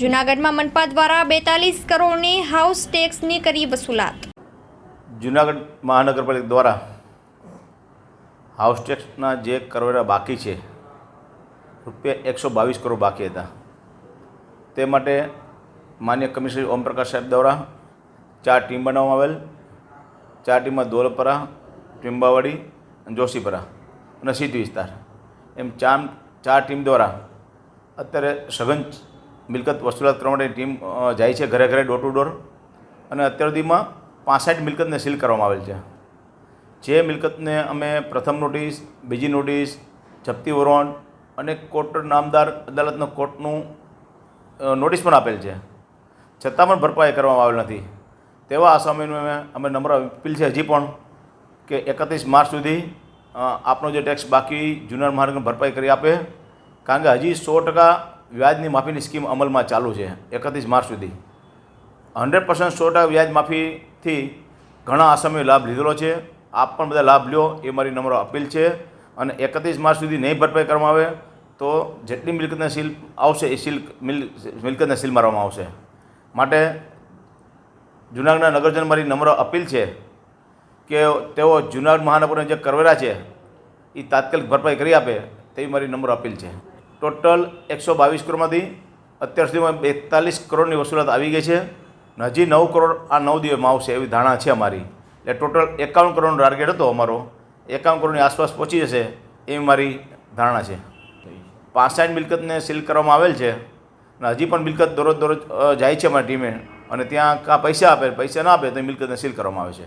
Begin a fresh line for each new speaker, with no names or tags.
જૂનાગઢમાં મનપા દ્વારા બેતાલીસ કરોડની હાઉસ ટેક્સની કરી વસૂલાત.
જુનાગઢ મહાનગરપાલિકા દ્વારા હાઉસ ટેક્સના જે કરવેરા બાકી છે, રૂપિયા એકસો બાવીસ કરોડ બાકી હતા. તે માટે માન્ય કમિશનર ઓમપ્રકાશ સાહેબ દ્વારા ચાર ટીમ બનાવવામાં આવેલ. ચાર ટીમમાં દોલપરા ટીમ્બાવાડી અને જોશીપરા અને સિટી વિસ્તાર. એમ ચાર ચાર ટીમ દ્વારા અત્યારે સઘન મિલકત વસૂલાત કરવા માટે ટીમ જાય છે ઘરે ઘરે ડોર ટુ ડોર અને અત્યાર સુધીમાં પાસઠ મિલકતને સીલ કરવામાં આવેલ છે. જે મિલકતને અમે પ્રથમ નોટિસ બીજી નોટિસ જપ્તી વોરંટ અને કોર્ટ નામદાર અદાલતનો કોર્ટનું નોટિસ પણ આપેલ છે. છતાં પણ ભરપાઈ કરવામાં આવેલ નથી. તેવા આસામીનું અમે નમ્ર અપીલ છે હજી પણ કે એકત્રીસ માર્ચ સુધી આપનો જે ટેક્સ બાકી જુનાર મહાનગર ભરપાઈ કરી આપે. કારણ કે હજી સો ટકા વ્યાજની માફીની સ્કીમ અમલમાં ચાલુ છે, એકત્રીસ માર્ચ સુધી. હંડ્રેડ પર્સન્ટ સો ટકા વ્યાજ માફીથી ઘણા આસામીઓ લાભ લીધેલો છે. આપ પણ બધા લાભ લ્યો, એ મારી નમ્ર અપીલ છે. અને એકત્રીસ માર્ચ સુધી નહીં ભરપાઈ કરવામાં આવે, તો જેટલી મિલકતને સીલ આવશે, એ સીલ મિલ મિલકતને સીલ મારવામાં આવશે. માટે જૂનાગઢના નગરજન મારી નમ્ર અપીલ છે કે તેઓ જૂનાગઢ મહાનગરને જે કરવેરા છે, એ તાત્કાલિક ભરપાઈ કરી આપે, તેવી મારી નમ્ર અપીલ છે. ટોટલ એકસો બાવીસ કરોડમાંથી અત્યાર સુધીમાં બેતાલીસ કરોડની વસૂલાત આવી ગઈ છે અને હજી નવ કરોડ આ નવ દિવસમાં આવશે એવી ધારણા છે અમારી. એટલે ટોટલ એકાવન કરોડનો ટાર્ગેટ હતો અમારો. એકાવન કરોડની આસપાસ પહોંચી જશે એવી મારી ધારણા છે. પાસઠ મિલકતને સીલ કરવામાં આવેલ છે અને હજી પણ મિલકત દરરોજ દરરોજ જાય છે અમારી ટીમે અને ત્યાં કાં પૈસા આપે, પૈસા ના આપે તો મિલકતને સીલ કરવામાં આવે છે.